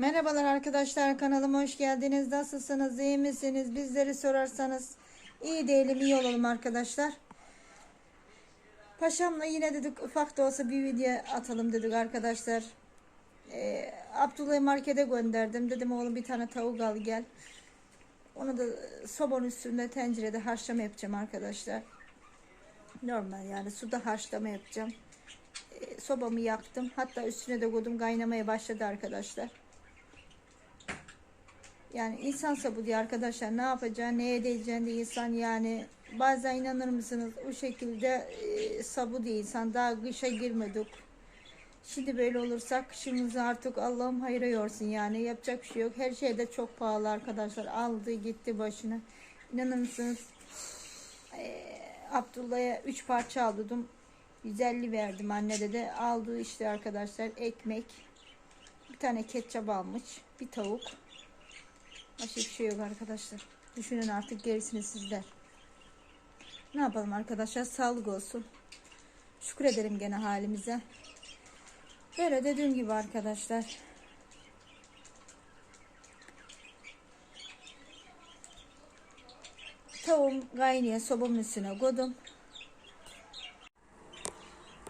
Merhabalar arkadaşlar kanalıma hoş geldiniz. Nasılsınız? iyi misiniz? Bizleri sorarsanız iyi değilim, iyi olalım arkadaşlar. Paşamla yine dedik ufak da olsa bir video atalım dedik arkadaşlar. Ee, Abdullah'ı markete gönderdim. Dedim oğlum bir tane tavuk al gel. Onu da sobanın üstünde tencerede haşlama yapacağım arkadaşlar. Normal yani suda haşlama yapacağım. Ee, sobamı yaktım. Hatta üstüne de koydum kaynamaya başladı arkadaşlar. Yani insan sabı diyor arkadaşlar ne yapacağı ne edeceğini de insan yani bazen inanır mısınız? O şekilde e, sabı diye insan. Daha kışa girmedik. Şimdi böyle olursa kışımızı artık Allah'ım hayra yorsun yani. Yapacak bir şey yok. Her şey de çok pahalı arkadaşlar. Aldı gitti başına. İnanır mısınız? E, Abdullah'a 3 parça aldım. 150 verdim anne de aldığı işte arkadaşlar ekmek. Bir tane ketçap almış. Bir tavuk Başka bir şey yok arkadaşlar. Düşünün artık gerisini sizler. Ne yapalım arkadaşlar? Sağlık olsun. Şükür ederim gene halimize. Böyle dediğim gibi arkadaşlar. Tavuğum kaynıyor sobanın üstüne koydum.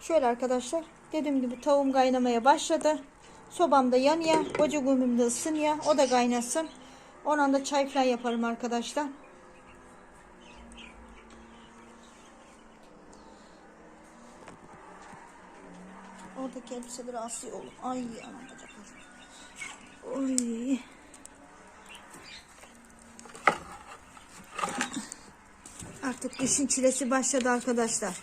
Şöyle arkadaşlar. Dediğim gibi tavuğum kaynamaya başladı. Sobam da yanıyor. Koca gümüm ısınıyor. O da kaynasın. Ondan da çay falan yaparım arkadaşlar. Oradaki elbiseleri asıyor oğlum. Ay anam bacaklarım. Oy. Artık kışın çilesi başladı arkadaşlar.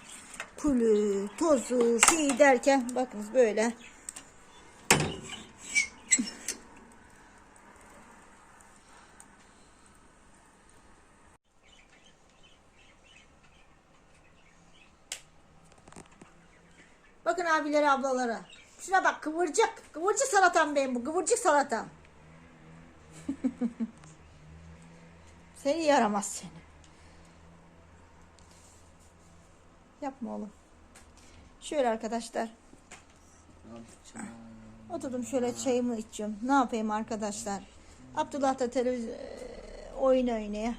Kulü, tozu, şey derken bakınız böyle. Bakın abilere ablalara. Şuna bak kıvırcık. Kıvırcık salatam benim bu. Kıvırcık salatam. seni yaramaz seni. Yapma oğlum. Şöyle arkadaşlar. Oturdum şöyle çayımı içiyorum. Ne yapayım arkadaşlar? Abdullah da televizyon oyun oynaya.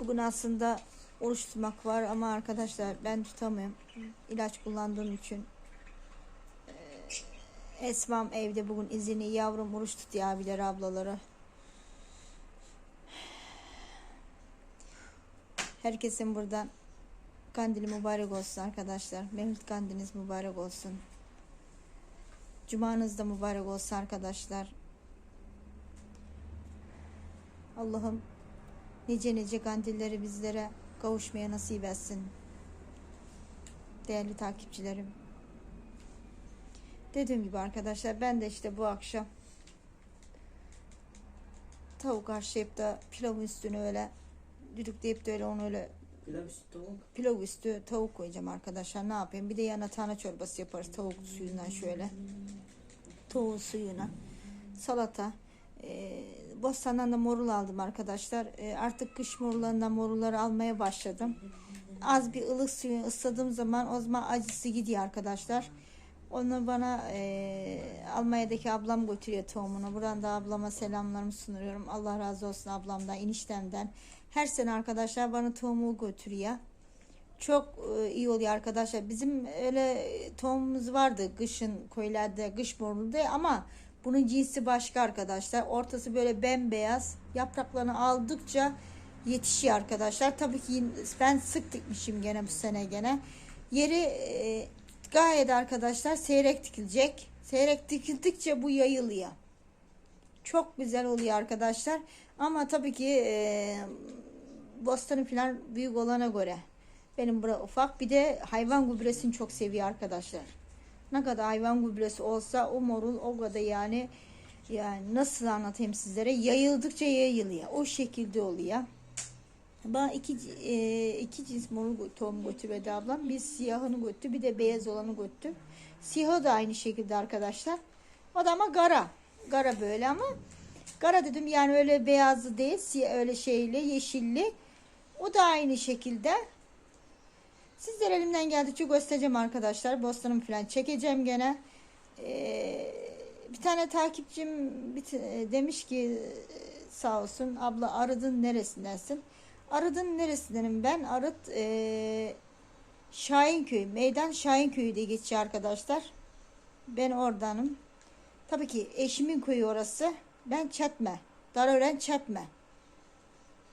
Bugün aslında oruç tutmak var ama arkadaşlar ben tutamıyorum. İlaç kullandığım için. Ee, Esmam evde bugün izini yavrum oruç tutuyor abileri ablaları. Herkesin buradan kandili mübarek olsun arkadaşlar. Mevlüt kandiliniz mübarek olsun. Cumanız da mübarek olsun arkadaşlar. Allah'ım nice nice kandilleri bizlere kavuşmaya nasip etsin. Değerli takipçilerim. Dediğim gibi arkadaşlar ben de işte bu akşam tavuk haşlayıp da pilavın üstüne öyle düdükleyip de öyle onu öyle Pilav üstü tavuk. pilav üstü tavuk koyacağım arkadaşlar. Ne yapayım? Bir de yana tane çorbası yaparız tavuk suyundan şöyle. Tavuğun suyuna. Salata. Ee, Bostan'dan da morul aldım arkadaşlar. Ee, artık kış morullarından morulları almaya başladım. Az bir ılık suyu ısladığım zaman o zaman acısı gidiyor arkadaşlar. Onu bana e, Almanya'daki ablam götürüyor tohumunu. Buradan da ablama selamlarımı sunuyorum. Allah razı olsun ablamdan, eniştemden. Her sene arkadaşlar bana tohumu götürüyor. Çok e, iyi oluyor arkadaşlar. Bizim öyle tohumumuz vardı kışın köylerde, kış morulda ama bunun cinsi başka arkadaşlar. Ortası böyle bembeyaz. Yapraklarını aldıkça yetişiyor arkadaşlar. Tabii ki ben sık dikmişim gene bu sene gene. Yeri e, gayet arkadaşlar seyrek dikilecek. Seyrek dikildikçe bu yayılıyor. Çok güzel oluyor arkadaşlar. Ama tabii ki e, bostanı falan büyük olana göre. Benim bura ufak. Bir de hayvan gübresini çok seviyor arkadaşlar. Ne kadar hayvan gübresi olsa o morul o kadar yani yani nasıl anlatayım sizlere yayıldıkça yayılıyor. O şekilde oluyor. Bana iki, e, iki cins morul tohum götürüyordu ablam. Bir siyahını götürdü bir de beyaz olanı götürdü. Siyahı da aynı şekilde arkadaşlar. O da ama gara. Gara böyle ama gara dedim yani öyle beyazlı değil. Öyle şeyli yeşilli. O da aynı şekilde. Sizlere elimden geldikçe göstereceğim arkadaşlar. Bostanımı falan çekeceğim gene. Ee, bir tane takipçim bir t- demiş ki sağ olsun abla Arıdın neresindensin? Arıdın neresindenim ben? Arıt e, Şahinköy, Meydan Şahinköy'ü diye geçiyor arkadaşlar. Ben oradanım. Tabii ki eşimin köyü orası. Ben Çetme. Darören Çetme.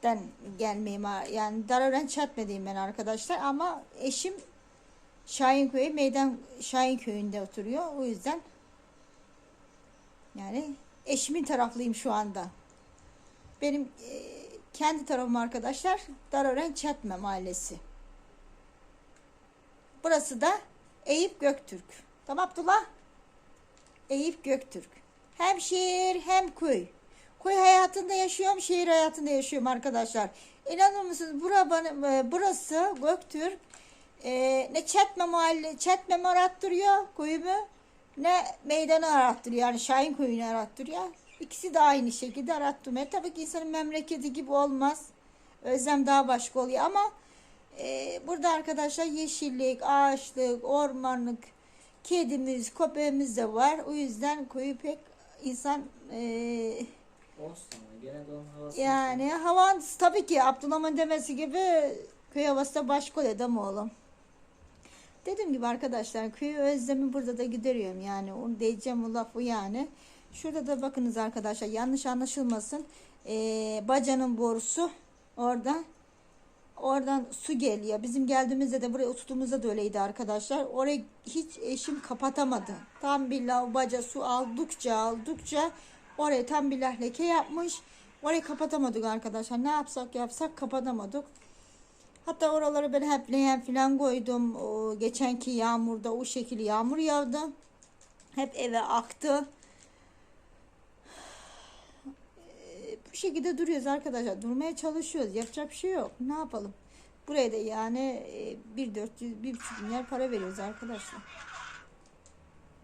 Den gelmeyeyim. Yani Darören Çetme diyeyim ben arkadaşlar. Ama eşim Şahinköy, Meydan Şahinköy'ünde oturuyor. O yüzden yani eşimin taraflıyım şu anda. Benim e, kendi tarafım arkadaşlar Darören Çetme mahallesi. Burası da Eyüp Göktürk. Tamam Abdullah? Eyüp Göktürk. Hem şehir hem köy. Köy hayatında yaşıyorum, şehir hayatında yaşıyorum arkadaşlar. İnanır mısınız? Bura bana, e, burası Göktürk. E, ne Çetme mahalle, Çetme arattırıyor köyümü ne meydanı arattırıyor. Yani Şahin köyünü arattırıyor. İkisi de aynı şekilde arattırmıyor. Tabii ki insanın memleketi gibi olmaz. Özlem daha başka oluyor ama e, burada arkadaşlar yeşillik, ağaçlık, ormanlık, kedimiz, köpeğimiz de var. O yüzden koyu pek insan e, Olsun ama gene de onun havası. yani havan tabii ki Abdullah'ın demesi gibi köy havası da başka oluyor değil mi oğlum? Dediğim gibi arkadaşlar köy özlemi burada da gideriyorum yani onu diyeceğim o lafı yani. Şurada da bakınız arkadaşlar yanlış anlaşılmasın. Ee, bacanın borusu orada. Oradan su geliyor. Bizim geldiğimizde de buraya oturduğumuzda da öyleydi arkadaşlar. Orayı hiç eşim kapatamadı. Tam billah baca su aldıkça aldıkça oraya tam billah leke yapmış. Orayı kapatamadık arkadaşlar. Ne yapsak yapsak kapatamadık. Hatta oraları ben hep leğen falan koydum. O geçenki yağmurda o şekilde yağmur yağdı. Hep eve aktı. Bu şekilde duruyoruz arkadaşlar. Durmaya çalışıyoruz. Yapacak bir şey yok. Ne yapalım? Buraya da yani e, bir dört yüz, bir buçuk milyar para veriyoruz arkadaşlar.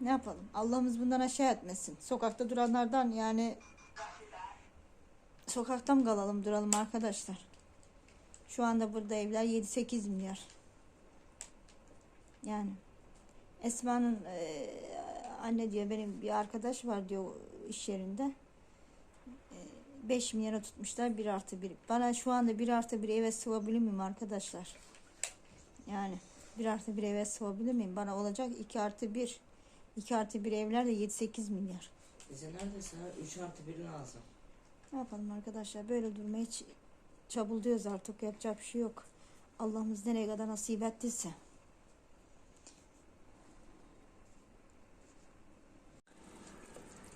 Ne yapalım? Allah'ımız bundan aşağı etmesin. Sokakta duranlardan yani sokakta mı kalalım duralım arkadaşlar. Şu anda burada evler 7-8 milyar. Yani Esma'nın e, anne diyor benim bir arkadaş var diyor iş yerinde. E, 5 milyara tutmuşlar 1 artı 1. Bana şu anda 1 artı 1 eve sığabilir miyim arkadaşlar? Yani 1 artı 1 eve sığabilir miyim? Bana olacak 2 artı 1. 2 artı 1 evler de 7-8 milyar. Bize neredeyse 3 artı 1 lazım. Ne yapalım arkadaşlar? Böyle durmaya ç- çabuluyoruz artık. Yapacak bir şey yok. Allah'ımız nereye kadar nasip ettiyse.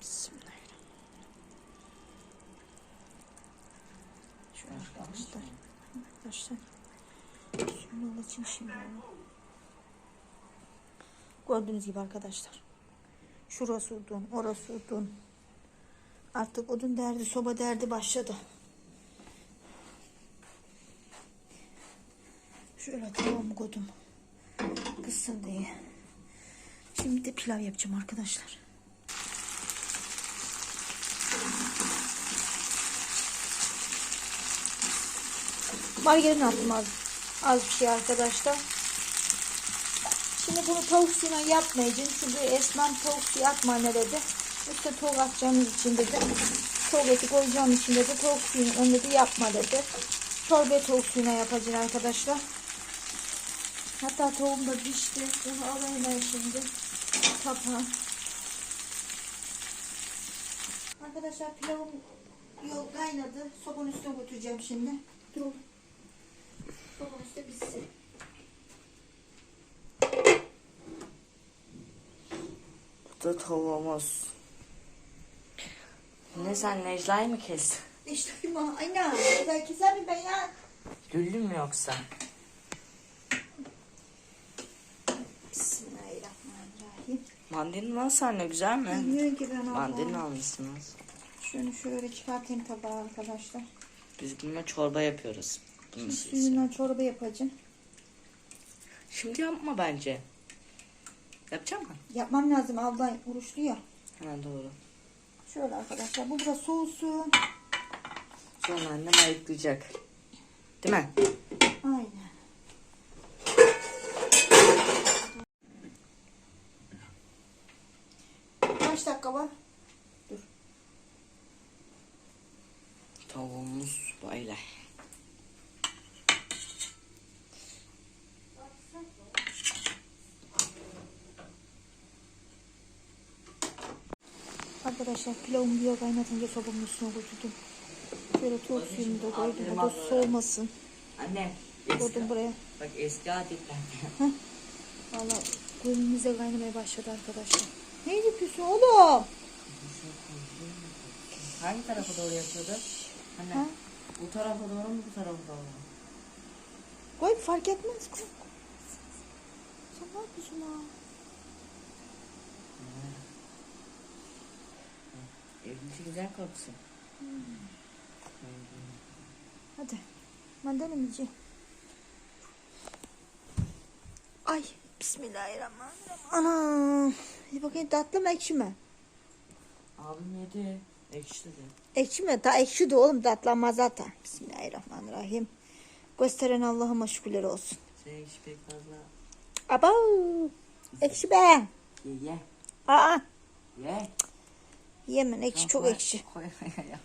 Bismillahirrahmanirrahim. Şöyle arkadaşlar. Arkadaşlar. Suyunu alacağım şimdi. Gördüğünüz gibi arkadaşlar. Şurası odun, orası odun. Artık odun derdi, soba derdi başladı. Şöyle tavuğumu koydum. Kızsın diye. Şimdi de pilav yapacağım arkadaşlar. Margarin attım az, az bir şey arkadaşlar. Şimdi bunu tavuk suyuna yapmayacağım. Çünkü Esmem tavuk suyu atma ne dedi. İşte tavuk atacağımız için dedi. Tavuk eti koyacağım için dedi. Tavuk suyunu önüne de yapma dedi. Çorba tavuk suyuna yapacağım arkadaşlar. Hatta tavuğum da pişti. Bunu alayım ben şimdi. Kapağı. Arkadaşlar pilavım yol kaynadı. Sobanın üstüne götüreceğim şimdi. Dur. Sobanın üstüne pişsin. Da tavuğumuz. Ne sen Necla'yı mı kestin? İşte ma aynen. Güzel keser mi ben ya? Güllü mü yoksa? Bismillahirrahmanirrahim. Mandalina nasıl anne güzel mi? Bilmiyorum ki ben Mandalina almışsınız. Şunu şöyle çıkartayım tabağa arkadaşlar. Biz bununla çorba yapıyoruz. Bunu Şimdi siz- suyundan çorba yapacağım. Şimdi yapma bence. Yapacak mı? Yapmam lazım abla oruçlu ya. Ha doğru. Şöyle arkadaşlar bu biraz soğusun. Sonra annem ayıklayacak. Değil mi? Aynen. kaç dakika var? Tavuğumuz böyle. Arkadaşlar pilavımı bir kaynatınca sobamın üstüne koydum. Şöyle tavuk suyunu da koydum. O da soğumasın. Anne. Koydum buraya. bak eski adetler. Valla gönlümüze kaynamaya başladı arkadaşlar. Ne yapıyorsun oğlum? Hangi tarafa doğru yapıyordu? Anne. Ha? Bu tarafa doğru mu bu tarafa doğru mu? Koy fark etmez. Koy. Sen ne yapıyorsun ha? Evlilik güzel kokusun. Hadi. Mandalina yiyeceğim? Ay. Bismillahirrahmanirrahim. Ana. Bir bakayım tatlı mı ekşi mi? Abim yedi. Ekşi dedi. Ekşi mi? Ta ekşi de oğlum tatlanmaz zaten. Bismillahirrahmanirrahim. Gösteren Allah'ıma şükürler olsun. Şey ekşi pek fazla. Aba. Ekşi be. Ye ye. Aa. Ye. Yemin ekşi çok ekşi. Koy ya.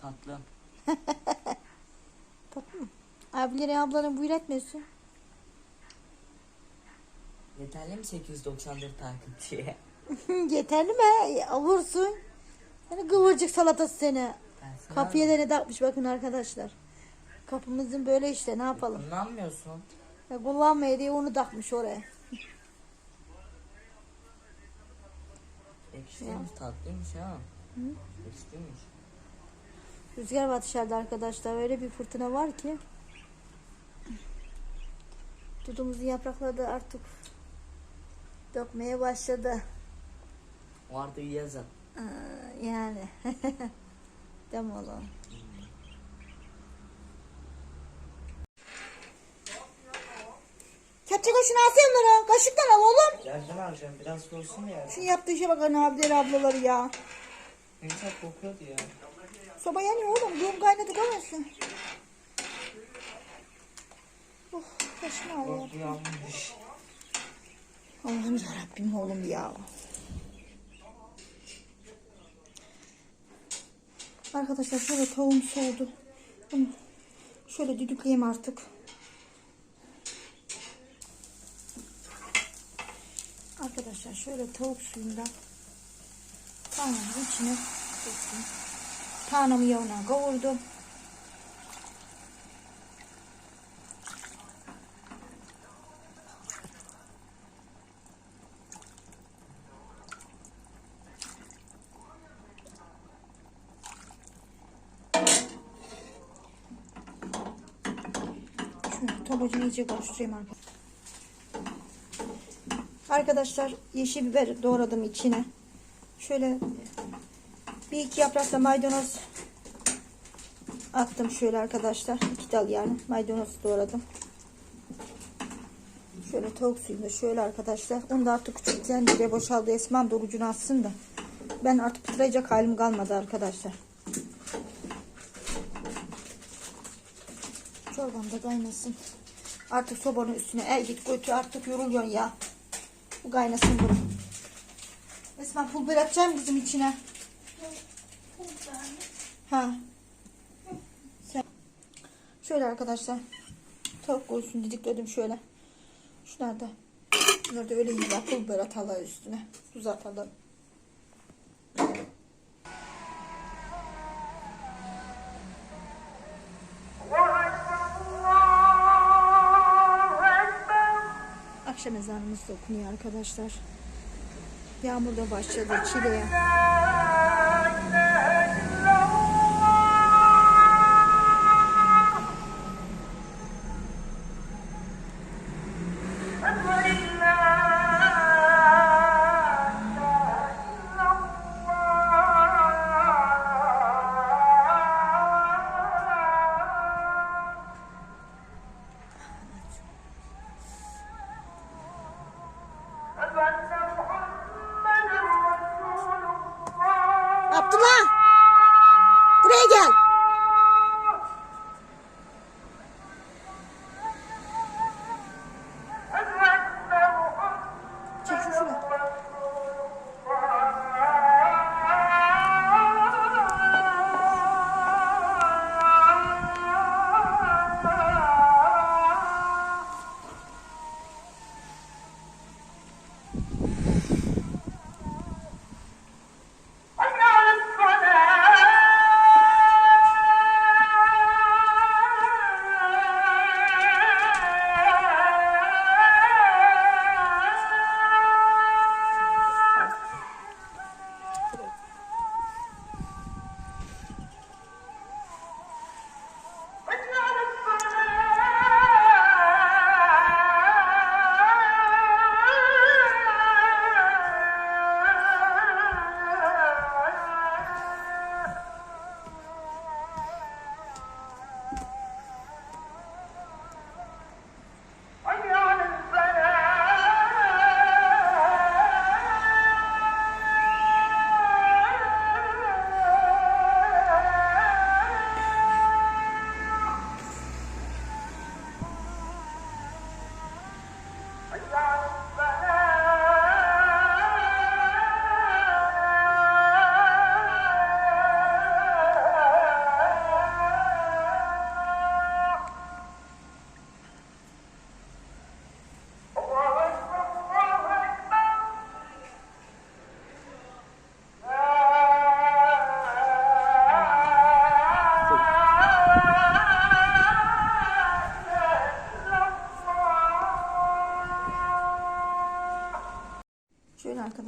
Tatlı. Mı? Abileri ablanın buyur etmesin. Yeterli mi 894 takipçiye? Yeterli mi? Avursun. Hani kıvırcık salatası seni. Kapıya da ne takmış bakın arkadaşlar. Kapımızın böyle işte ne yapalım. Kullanmıyorsun. Ya kullanmaya diye onu takmış oraya. Ekşiymiş tatlıymış ha. Ekşiymiş. Rüzgar var dışarıda arkadaşlar. Öyle bir fırtına var ki. Dudumuzun yaprakları da artık dökmeye başladı. Vardı yazın. Aa, yani. Mi oğlum? Kepçe kaşını alsana onları. Kaşıktan al oğlum. Yerden alacağım biraz soğusun ya. Şu yaptığı işe bak anne abileri ablaları ya. Ne güzel kokuyordu ya. Soba yanıyor oğlum. Doğum kaynadı kalmasın. Oh, başım ağrıyor. Koku yanmış. Allah'ım yarabbim oğlum ya. Arkadaşlar şöyle tavuğum soğudu. Bunu şöyle düdükleyeyim artık. Arkadaşlar şöyle tavuk suyundan tarhananın içine döktüm. Tarhanamı yağına kavurdum. Şunu tabacını iyice karıştırayım arkadaşlar. Arkadaşlar yeşil biber doğradım içine. Şöyle bir iki yaprakla maydanoz attım şöyle arkadaşlar. İki dal yani maydanoz doğradım. Şöyle tavuk suyunu da şöyle arkadaşlar. Onu da artık küçük tencereye boşaldı. Esmam da ucunu atsın da. Ben artık pıtıracak halim kalmadı arkadaşlar. Çorbam da kaynasın. Artık sobanın üstüne el git götür artık yoruluyorsun ya. Bu kaynasın bunu. Esma pul biber atacağım kızım içine. Ha. Sen. Şöyle arkadaşlar. Tavuk koysun didikledim şöyle. Şunlar da. Bunlar da öyle yiyorlar. Pul biber atarlar üstüne. Tuz atarlar. Ezanımız da okunuyor arkadaşlar. Yağmur da başladı çileye.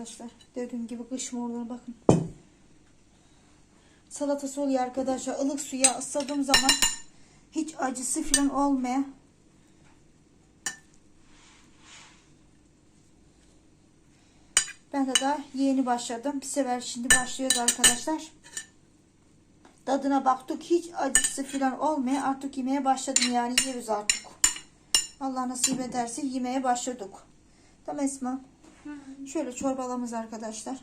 Arkadaşlar. Dediğim gibi kış morluğuna bakın. Salatası oluyor arkadaşlar. Ilık suya ısladığım zaman hiç acısı falan olmuyor. Ben de daha yeni başladım. Bir sefer şimdi başlıyoruz arkadaşlar. Tadına baktık. Hiç acısı falan olmuyor. Artık yemeye başladım yani yiyoruz artık. Allah nasip ederse yemeye başladık. Tamam Esma. Şöyle çorbalamız arkadaşlar.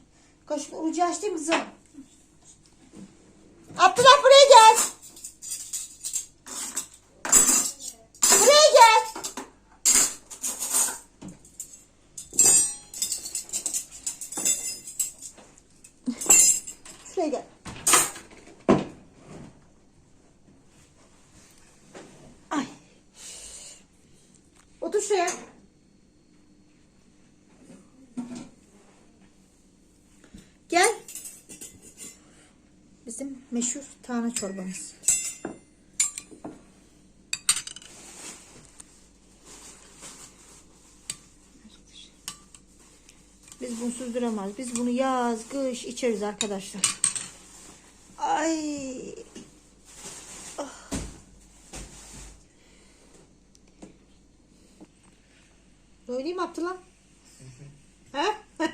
Kaşık ucu açtı mı kızım? Abdullah buraya gel. Buraya gel. Şuraya gel. Ay. Otur şuraya. Gel. Bizim meşhur tane çorbamız. Biz bunsuz duramayız. Biz bunu yaz, kış içeriz arkadaşlar. Ay. Ah. Doyurayım mı Abdullah? He?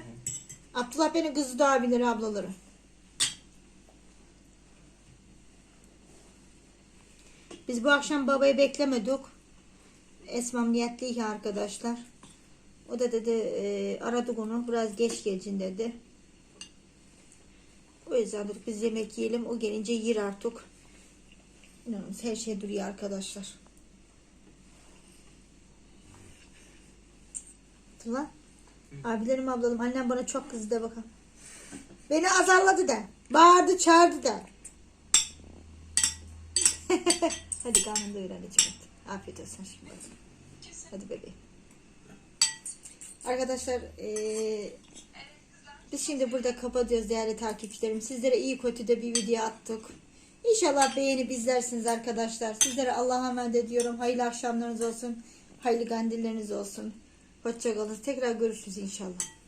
Abdullah benim kızı da abileri ablaları. Biz bu akşam babayı beklemedik. Esmam niyetliydi arkadaşlar. O da dedi e, aradık onu biraz geç geleceksin dedi. O yüzden dedik biz yemek yiyelim. O gelince yer artık. İnanın her şey duruyor arkadaşlar. Tula. Abilerim ablalarım annem bana çok kızdı bakalım. Beni azarladı da. Bağırdı çağırdı da. Hadi karnını doyur anneciğim hadi. Afiyet olsun şimdi. Hadi bebeğim. Arkadaşlar eee, biz şimdi burada kapatıyoruz değerli takipçilerim. Sizlere iyi kötü de bir video attık. İnşallah beğenip izlersiniz arkadaşlar. Sizlere Allah'a emanet ediyorum. Hayırlı akşamlarınız olsun. Hayırlı kandilleriniz olsun. Hoşçakalın. Tekrar görüşürüz inşallah.